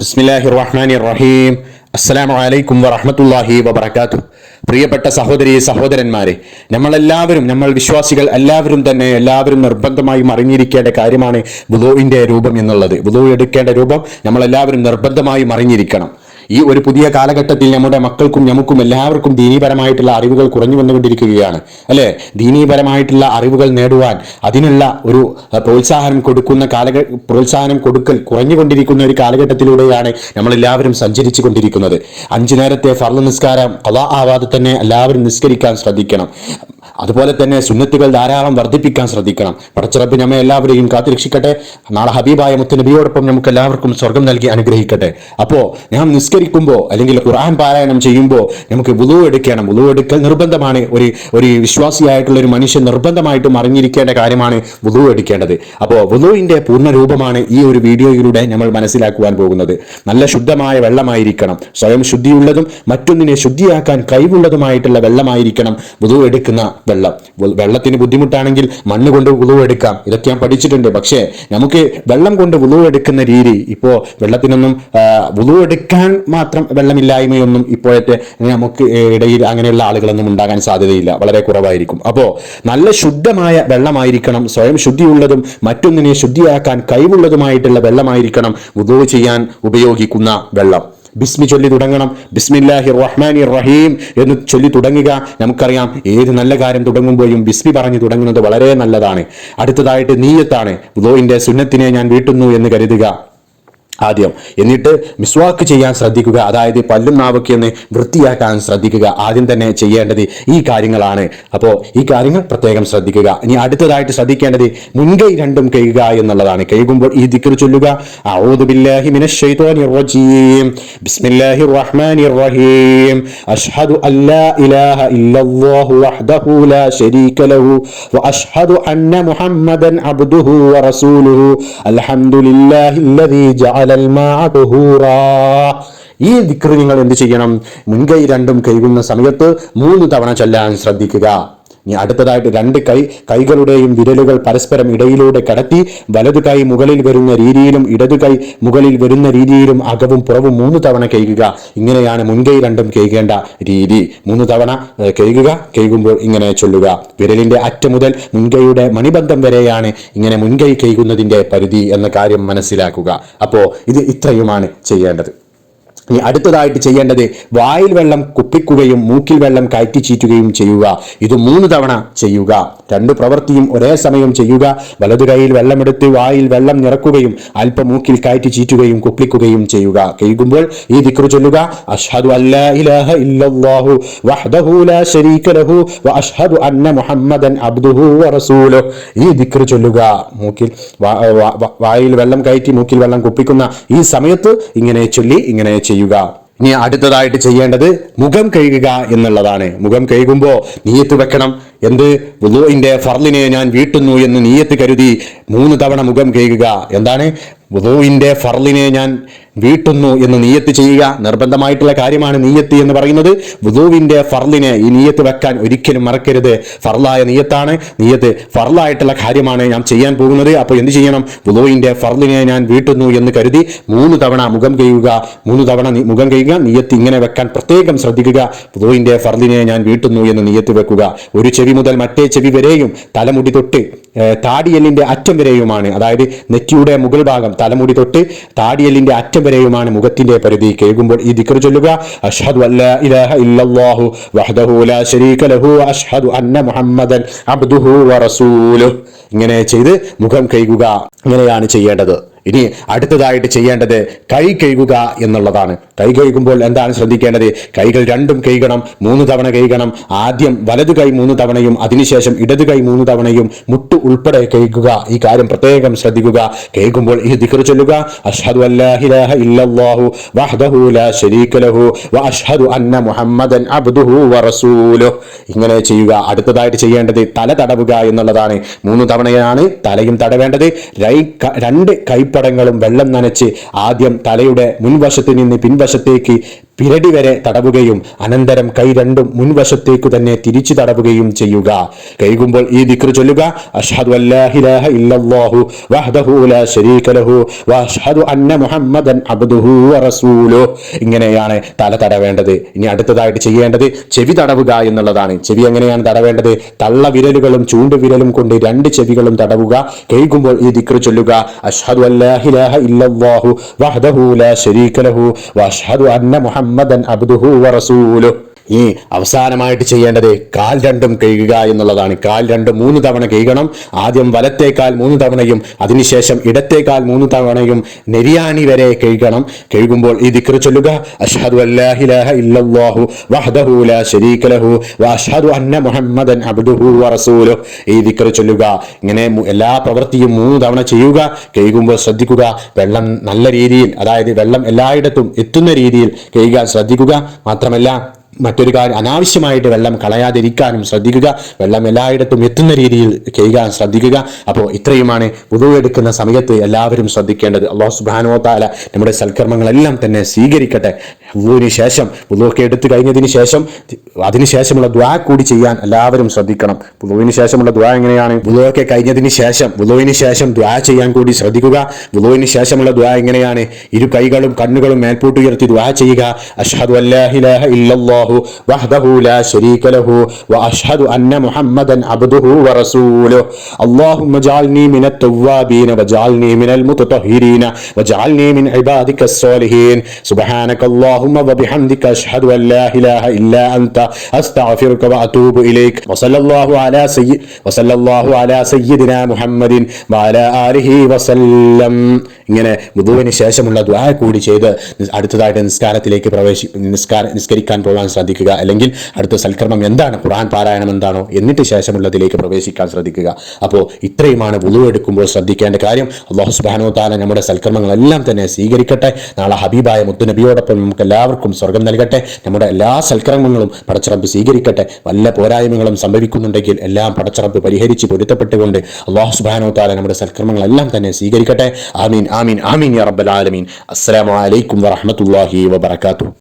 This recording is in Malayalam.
ബിസ്മില്ലാഹി റഹ്മാനി റഹീം അസ്സലാമു അലൈക്കും വറഹമത്തല്ലാഹി വബർക്കാത്തു പ്രിയപ്പെട്ട സഹോദരി സഹോദരന്മാരെ നമ്മളെല്ലാവരും നമ്മൾ വിശ്വാസികൾ എല്ലാവരും തന്നെ എല്ലാവരും നിർബന്ധമായും അറിഞ്ഞിരിക്കേണ്ട കാര്യമാണ് വുദോവിന്റെ രൂപം എന്നുള്ളത്. വുദോ എടുക്കേണ്ട രൂപം നമ്മളെല്ലാവരും നിർബന്ധമായും അറിഞ്ഞിരിക്കണം. ഈ ഒരു പുതിയ കാലഘട്ടത്തിൽ നമ്മുടെ മക്കൾക്കും നമുക്കും എല്ലാവർക്കും ദീനീപരമായിട്ടുള്ള അറിവുകൾ കുറഞ്ഞു വന്നുകൊണ്ടിരിക്കുകയാണ് അല്ലെ? ദീനീപരമായിട്ടുള്ള അറിവുകൾ നേടുവാൻ അതിനുള്ള ഒരു പ്രോത്സാഹനം കൊടുക്കുന്ന കാലഘ പ്രോത്സാഹനം കൊടുക്കൽ കുറഞ്ഞുകൊണ്ടിരിക്കുന്ന ഒരു കാലഘട്ടത്തിലൂടെയാണ് നമ്മൾ എല്ലാവരും സഞ്ചരിച്ചു കൊണ്ടിരിക്കുന്നത്. അഞ്ചു നേരത്തെ ഫർൾ നിസ്കാരം കലാ ആവാതെ തന്നെ എല്ലാവരും നിസ്കരിക്കാൻ ശ്രദ്ധിക്കണം. അതുപോലെ തന്നെ സുന്നത്തുകൾ ധാരാളം വർദ്ധിപ്പിക്കാൻ ശ്രദ്ധിക്കണം. പടച്ചിറപ്പ് നമ്മെ എല്ലാവരെയും കാത്തിരക്ഷിക്കട്ടെ. നാളെ ഹബീബായ മുത്തനബിയോടൊപ്പം നമുക്ക് എല്ലാവർക്കും സ്വർഗം നൽകി അനുഗ്രഹിക്കട്ടെ. അപ്പോൾ ഞാൻ നിസ്കരിക്കുമ്പോൾ അല്ലെങ്കിൽ ഖുർആൻ പാരായണം ചെയ്യുമ്പോൾ നമുക്ക് വുളു എടുക്കണം. വുളു എടുക്കൽ നിർബന്ധമാണ്. ഒരു ഒരു വിശ്വാസിയായിട്ടുള്ള ഒരു മനുഷ്യൻ നിർബന്ധമായിട്ടും അറിഞ്ഞിരിക്കേണ്ട കാര്യമാണ് വുളു എടുക്കേണ്ടത്. അപ്പോൾ വുളുവിന്റെ പൂർണ രൂപമാണ് ഈ ഒരു വീഡിയോയിലൂടെ നമ്മൾ മനസ്സിലാക്കുവാൻ പോകുന്നത്. നല്ല ശുദ്ധമായ വെള്ളമായിരിക്കണം. സ്വയം ശുദ്ധിയുള്ളതും മറ്റൊന്നിനെ ശുദ്ധിയാക്കാൻ കഴിവുള്ളതുമായിട്ടുള്ള വെള്ളമായിരിക്കണം വുളു എടുക്കുന്ന വെള്ളം. വെള്ളത്തിന് ബുദ്ധിമുട്ടാണെങ്കിൽ മണ്ണ് കൊണ്ട് വുളു എടുക്കാം ഇതൊക്കെ ഞാൻ പഠിച്ചിട്ടുണ്ട്. പക്ഷേ നമുക്ക് വെള്ളം കൊണ്ട് വുളു എടുക്കുന്ന രീതി ഇപ്പോൾ വെള്ളത്തിനൊന്നും ആ, വുളു എടുക്കാൻ മാത്രം വെള്ളമില്ലായ്മയൊന്നും ഇപ്പോഴത്തെ നമുക്ക് ഇടയിൽ അങ്ങനെയുള്ള ആളുകളൊന്നും ഉണ്ടാകാൻ സാധ്യതയില്ല. വളരെ കുറവായിരിക്കും. അപ്പോൾ നല്ല ശുദ്ധമായ വെള്ളമായിരിക്കണം. സ്വയം ശുദ്ധിയുള്ളതും മറ്റൊന്നിനെ ശുദ്ധിയാക്കാൻ കഴിവുള്ളതുമായിട്ടുള്ള വെള്ളമായിരിക്കണം വുളു ചെയ്യാൻ ഉപയോഗിക്കുന്ന വെള്ളം. ബിസ്മി ചൊല്ലി തുടങ്ങണം. ബിസ്മില്ലാഹി റഹ്മാനി റഹീം എന്ന് ചൊല്ലി തുടങ്ങുക. നമുക്കറിയാം ഏത് നല്ല കാര്യം തുടങ്ങുമ്പോഴും ബിസ്മി പറഞ്ഞു തുടങ്ങുന്നത് വളരെ നല്ലതാണ്. അടുത്തതായിട്ട് നീയത്താണ്. ഗോയിന്റെ സുന്നത്തിനെ ഞാൻ വീട്ടുന്നു എന്ന് കരുതുക. ആദ്യം. എന്നിട്ട് മിസ്വാക്ക് ചെയ്യാൻ ശ്രദ്ധിക്കുക അതായത് പല്ലും നാവൊക്കെ ഒന്ന് വൃത്തിയാക്കാൻ ശ്രദ്ധിക്കുക. ആദ്യം തന്നെ ചെയ്യേണ്ടത് ഈ കാര്യങ്ങളാണ്. അപ്പോൾ ഈ കാര്യങ്ങൾ പ്രത്യേകം ശ്രദ്ധിക്കുക. ഇനി അടുത്തതായിട്ട് ശ്രദ്ധിക്കേണ്ടത് മുൻകൈ രണ്ടും കഴുകുക എന്നുള്ളതാണ്. കഴുകുമ്പോൾ ഈ ദിക്കർ ചൊല്ലുക. റഹ്മാനിർ റഹീം. അഷ്ഹദു അല്ലാ ഇലാഹ ഇല്ലല്ലാഹു അന്ന മുഹമ്മദൻ അബ്ദുഹു വറസൂലുഹു അൽഹംദുലില്ലാഹില്ലദീ ഈ ദിക്ർ നിങ്ങൾ എന്ത് ചെയ്യണം? മുൻകൈ രണ്ടും കഴുകുന്ന സമയത്ത് മൂന്ന് തവണ ചൊല്ലാൻ ശ്രദ്ധിക്കുക. ഇനി അടുത്തതായിട്ട് രണ്ട് കൈ കൈകളുടെയും വിരലുകൾ പരസ്പരം ഇടയിലൂടെ കടത്തി വലതു കൈ മുകളിൽ വരുന്ന രീതിയിലും ഇടതു കൈ മുകളിൽ വരുന്ന രീതിയിലും അകവും പുറവും മൂന്ന് തവണ കേൾക്കുക. ഇങ്ങനെയാണ് മുൻകൈ രണ്ടും കേൾക്കേണ്ട രീതി. മൂന്ന് തവണ കേൾക്കുക കേൾക്കുമ്പോൾ ഇങ്ങനെ ചൊല്ലുക. വിരലിന്റെ അറ്റം മുതൽ മുൻകൈയുടെ മണിബന്ധം വരെയാണ് ഇങ്ങനെ മുൻകൈ കേൾക്കുന്നതിന്റെ പരിധി എന്ന കാര്യം മനസ്സിലാക്കുക. അപ്പോൾ ഇത് ഇത്രയുമാണ് ചെയ്യേണ്ടത്. ഇനി അടുത്തതായിട്ട് ചെയ്യേണ്ടത് വായിൽ വെള്ളം കുപ്പിക്കുകയും മൂക്കിൽ വെള്ളം കയറ്റി ചീറ്റുകയും ചെയ്യുക. ഇത് മൂന്ന് തവണ ചെയ്യുക. രണ്ട് പ്രവൃത്തിയും ഒരേ സമയം ചെയ്യുക. വലതു കൈയിൽ വെള്ളമെടുത്ത് വായിൽ വെള്ളം നിറക്കുകയും അല്പം മൂക്കിൽ കയറ്റി ചീറ്റുകയും കുപ്പിക്കുകയും ചെയ്യുക. കഴുകുമ്പോൾ ഈ ദിക്ർ ചൊല്ലുക. അഷ്ഹദു ഇല്ലല്ലാഹു വഹ്ദഹു ലാ ലഹു മുഹമ്മദൻ ഈ ദിക്ർ ചൊല്ലുക. മൂക്കിൽ വായിൽ വെള്ളം കയറ്റി മൂക്കിൽ വെള്ളം കുപ്പിക്കുന്ന ഈ സമയത്ത് ഇങ്ങനെ ചൊല്ലി ഇങ്ങനെ ചെയ്യുക. ഇനി അടുത്തതായിട്ട് ചെയ്യേണ്ടത് മുഖം കഴുകുക എന്നുള്ളതാണ്. മുഖം കഴുകുമ്പോൾ നീയത്ത് വെക്കണം. എന്ത്? വുളുവിന്റെ ഫർലിനെ ഞാൻ വീട്ടുന്നു എന്ന് നീയത്ത് കരുതി മൂന്ന് തവണ മുഖം കഴുകുക. എന്താണ്? വുളുവിന്റെ ഫർലിനെ ഞാൻ വീട്ടുന്നു എന്ന് നീയത്ത് ചെയ്യുക നിർബന്ധമായിട്ടുള്ള കാര്യമാണ് നീയത്ത് എന്ന് പറയുന്നത്. വുളുവിന്റെ ഫർലിനെ ഈ നീയത്ത് വെക്കാൻ ഒരിക്കലും മറക്കരുത്. ഫർലായ നീയത്താണ്. നീയത്ത് ഫർലായിട്ടുള്ള കാര്യമാണ് ഞാൻ ചെയ്യാൻ പോകുന്നത്. അപ്പോൾ എന്ത് ചെയ്യണം? വുളുവിന്റെ ഫർലിനെ ഞാൻ വീട്ടുന്നു എന്ന് കരുതി മൂന്ന് തവണ മുഖം കഴിയുക മൂന്ന് തവണ മുഖം കഴിയുക നീയത്ത് ഇങ്ങനെ വെക്കാൻ പ്രത്യേകം ശ്രദ്ധിക്കുക. വുളുവിന്റെ ഫർലിനെ ഞാൻ വീട്ടുന്നു എന്ന് നീയത്ത് വെക്കുക. ഒരു ചെവി മുതൽ മറ്റേ ചെവി വരെയും തലമുടി തൊട്ട് ഏഹ്, താടിയെല്ലിന്റെ അറ്റം വരെയുമാണ്. അതായത് നെറ്റിയുടെ മുകൾ ഭാഗം തലമുടി തൊട്ട് താടിയല്ലിന്റെ അറ്റം വരെയുമാണ് മുഖത്തിന്റെ പരിധി. കേൾക്കുമ്പോൾ ഈ ദിക്കർ ചൊല്ലുക അഷ്ഹദു ഇല്ലല്ലാഹു ലാ ശരീക ലഹു മുഹമ്മദൻ വറസൂലു ഇങ്ങനെ ചെയ്ത് മുഖം കഴുകുക. ഇങ്ങനെയാണ് ചെയ്യേണ്ടത്. ഇനി അടുത്തതായിട്ട് ചെയ്യേണ്ടത് കൈ കഴുകുക എന്നുള്ളതാണ്. കൈ കഴുകുമ്പോൾ എന്താണ് ശ്രദ്ധിക്കേണ്ടത്? കൈകൾ രണ്ടും കഴുകണം മൂന്ന് തവണ കഴുകണം. ആദ്യം വലതു കൈ മൂന്ന് തവണയും അതിനുശേഷം ഇടതു കൈ മൂന്ന് തവണയും മുട്ട് ഉൾപ്പെടെ കഴുകുക. ഈ കാര്യം പ്രത്യേകം ശ്രദ്ധിക്കുക. കഴുകുമ്പോൾ ഈ ദിക്ർ ചൊല്ലുക. അഷ്ഹദു ലാ ശരീക ലഹു മുഹമ്മദൻ ഇങ്ങനെ ചെയ്യുക. അടുത്തതായിട്ട് ചെയ്യേണ്ടത് തല തടവുക എന്നുള്ളതാണ്. മൂന്ന് തവണയാണ് തലയും തടവേണ്ടത്. രണ്ട് ക- രണ്ട് വെള്ളം നനച്ച് ആദ്യം തലയുടെ മുൻവശത്ത് നിന്ന് പിൻവശത്തേക്ക് പിരടി വരെ തടവുകയും അനന്തരം കൈ രണ്ടും മുൻവശത്തേക്കു തന്നെ തിരിച്ചു തടവുകയും ചെയ്യുക. കൈകുമ്പോൾ ഈ ദിക്ർ ചൊല്ലുക അഷ്ഹദു വഹ്ദഹു ലാ ശരീക ലഹു വഅഷ്ഹദു മുഹമ്മദൻ വറസൂലു ഇങ്ങനെയാണ് തല തടവേണ്ടത്. ഇനി അടുത്തതായിട്ട് ചെയ്യേണ്ടത് ചെവി തടവുക എന്നുള്ളതാണ്. ചെവി എങ്ങനെയാണ് തടവേണ്ടത്? തള്ള വിരലുകളും ചൂണ്ടുവിരലും കൊണ്ട് രണ്ട് ചെവികളും തടവുക. കേൾക്കുമ്പോൾ ഈ ദിക്ർ ചൊല്ലുക അഷ്ഹദു അല്ലാഹിലാഹ ഇല്ലല്ലാഹു വഹ്ദഹു ലാ ശരീക ലഹു വഅഷ്ഹദു അന്ന മുഹമ്മദൻ അബ്ദുഹു വറസൂലുഹു ഈ അവസാനമായിട്ട് ചെയ്യേണ്ടത് കാൽ രണ്ടും കഴുകുക എന്നുള്ളതാണ്. കാൽ രണ്ടും മൂന്ന് തവണ കഴുകണം. ആദ്യം വലത്തേക്കാൽ മൂന്ന് തവണയും അതിനുശേഷം ഇടത്തേക്കാൽ മൂന്ന് തവണയും നെരിയാണി വരെ കഴുകണം. കഴുകുമ്പോൾ ഈ ദിക്ർ ചൊല്ലുക അഷ്ഹദു ഇല്ലല്ലാഹു ലാ ശരീക ലഹു വഅഷ്ഹദു മുഹമ്മദൻ ഈ ദിക്ർ ചൊല്ലുക. ഇങ്ങനെ എല്ലാ പ്രവൃത്തിയും മൂന്ന് തവണ ചെയ്യുക. കഴുകുമ്പോൾ ശ്രദ്ധിക്കുക. വെള്ളം നല്ല രീതിയിൽ അതായത് വെള്ളം എല്ലായിടത്തും എത്തുന്ന രീതിയിൽ കഴുകാൻ ശ്രദ്ധിക്കുക. മാത്രമല്ല മറ്റൊരു കാര്യം അനാവശ്യമായിട്ട് വെള്ളം കളയാതിരിക്കാനും ശ്രദ്ധിക്കുക വെള്ളം എല്ലായിടത്തും എത്തുന്ന രീതിയിൽ ചെയ്യുക ശ്രദ്ധിക്കുക. അപ്പോൾ ഇത്രയുമാണ് എടുക്കുന്ന സമയത്ത് എല്ലാവരും ശ്രദ്ധിക്കേണ്ടത്. അള്ളാഹു സുബാനോ താല നമ്മുടെ സൽക്കർമ്മങ്ങളെല്ലാം തന്നെ സ്വീകരിക്കട്ടെ. വുളുവിന് ശേഷം വുളുവൊക്കെ എടുത്തു കഴിഞ്ഞതിന് ശേഷം അതിനുശേഷമുള്ള ദ്വാ കൂടി ചെയ്യാൻ എല്ലാവരും ശ്രദ്ധിക്കണം. വുളുവിന് ശേഷമുള്ള ദ്വാ എങ്ങനെയാണ്? വുളുവൊക്കെ കഴിഞ്ഞതിന് ശേഷം വുളുവിന് ശേഷം ദ്വാ ചെയ്യാൻ കൂടി ശ്രദ്ധിക്കുക. വുളുവിന് ശേഷമുള്ള ദ്വാ എങ്ങനെയാണ്? ഇരു കൈകളും കണ്ണുകളും മേൽപോട്ടുയർത്തി ദ്വാ ചെയ്യുക. അഷാദ് അല്ലാഹിലാഹ ഇല്ലല്ലാഹു വഹ്ദഹു ലാ ശരീക ലഹു വഅഷ്ഹദു അന്ന മുഹമ്മദൻ അബ്ദുഹു വറസൂലുഹു اللهم اجعلني من التوابين واجعلني من المتطهرين واجعلني من عبادك الصالحين سبحانك اللهم وبحمدك أشهد أن لا إله إلا أنت أستغفرك وأتوب إليك وصلى الله على سيد وصلى الله على سيدنا محمد وعلى آله وسلم ഇങ്ങനെ വുദുവിന് ശേഷമുള്ള ദ്വാ കൂടി ചെയ്ത് അടുത്തതായിട്ട് നിസ്കാരത്തിലേക്ക് പ്രവേശി നിസ്കാര നിസ്കരിക്കാൻ പോകാൻ ശ്രദ്ധിക്കുക. അല്ലെങ്കിൽ അടുത്ത സൽക്കർമ്മം എന്താണ്? ഖുർആൻ പാരായണം എന്താണോ? എന്നിട്ട് ശേഷമുള്ളതിലേക്ക് പ്രവേശിക്കാൻ ശ്രദ്ധിക്കുക. അപ്പോൾ ഇത്രയുമാണ് വുളു എടുക്കുമ്പോൾ ശ്രദ്ധിക്കേണ്ട കാര്യം. അള്ളാഹു സുബാനോ താല നമ്മുടെ സൽക്കർമ്മങ്ങളെല്ലാം തന്നെ സ്വീകരിക്കട്ടെ. നാളെ ഹബീബായ മുത്തുനബിയോടൊപ്പം നമുക്ക് എല്ലാവർക്കും സ്വർഗം നൽകട്ടെ. നമ്മുടെ എല്ലാ സൽക്കർമ്മങ്ങളും പടച്ചറമ്പ് സ്വീകരിക്കട്ടെ. വല്ല പോരായ്മകളും സംഭവിക്കുന്നുണ്ടെങ്കിൽ എല്ലാം പടച്ചറമ്പ് പരിഹരിച്ച് പൊരുത്തപ്പെട്ടുകൊണ്ട് അള്ളാഹു സുബാനോ താല നമ്മുടെ സൽക്കർമ്മങ്ങളെല്ലാം തന്നെ സ്വീകരിക്കട്ടെ. ആമീൻ ആമീൻ ആമീൻ യാ റബ്ബൽ ആലമീൻ. അസ്സലാമു അലൈക്കും വറഹ്മത്തുള്ളാഹി വബറകാതുഹു.